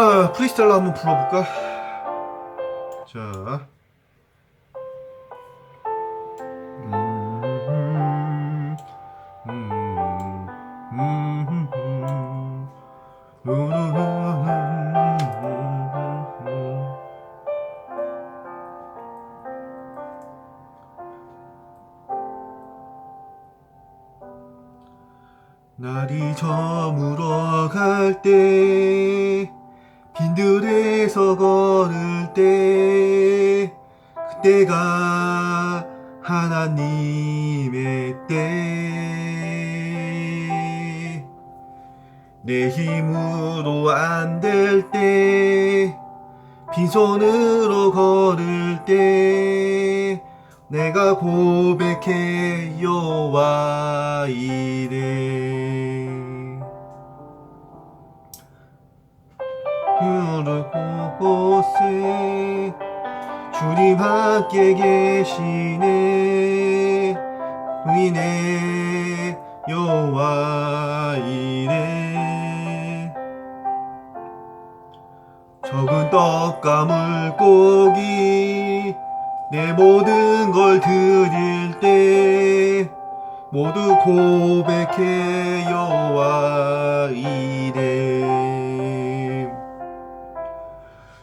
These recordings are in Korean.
아, 프리스타일로 한번 불러볼까? 자. 날이 저물어 갈때 빈들에서 걸을 때 그때가 하나님의 때. 내 힘으로 안 될 때 빈손으로 걸을 때 내가 고백해 여호와 이래 그곳에 주님 함께 계시네. 위네 여호와 이래 적은 떡과 물고기 내 모든 걸 드릴 때 모두 고백해 여호와 이래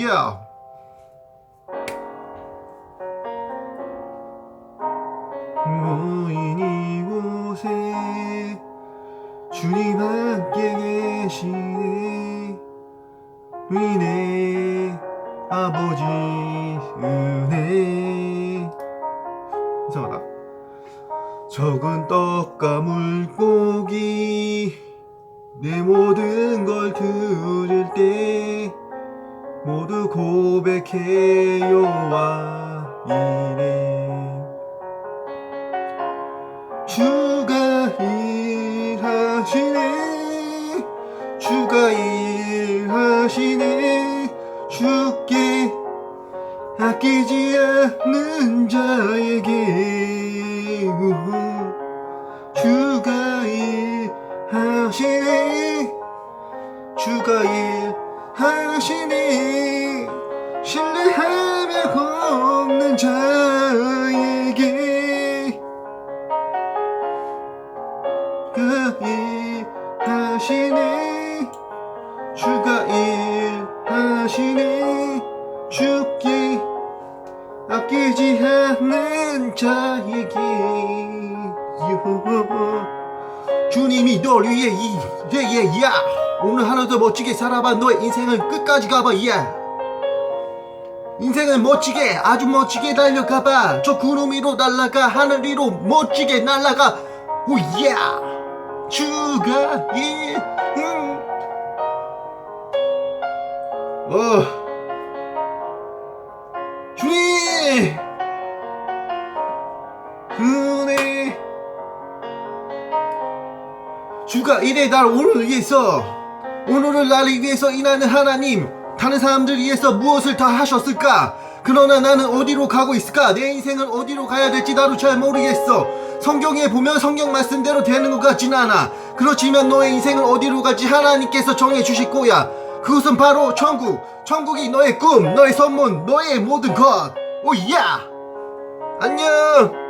야 모인 이곳에 주님 함께 계시네. 위네 아버지 은혜. 이상하다. 적은 떡과 물고기 내 모든 걸 드릴 때 모두 고백해 여호와 이래 주가 일하시네 주가 일하시네. 주께 아끼지 않는 자에게 일하시네 신뢰하며 걷는 자에게 주가 일하시네 주가 일하시네 죽기 아끼지 않는 자에게 요. 주님이 널 위해 이 예예야 오늘 하루 더 멋지게 살아봐. 너의 인생을 끝까지 가봐 야. 인생을 멋지게 아주 멋지게 달려가봐. 저 구름 위로 날아가 하늘 위로 멋지게 날아가. 오야. 주가 예 음. 어. 주님! 은혜 주가 이래 날 오늘 위해서 오늘을 나를 위해서 인하는 하나님 다른 사람들 위해서 무엇을 다 하셨을까? 그러나 나는 어디로 가고 있을까? 내 인생은 어디로 가야 될지 나도 잘 모르겠어. 성경에 보면 성경 말씀대로 되는 것 같진 않아. 그렇지만 너의 인생은 어디로 갈지 하나님께서 정해 주실 거야. 그것은 바로 천국. 천국이 너의 꿈 너의 선문 너의 모든 것. 오야! 안녕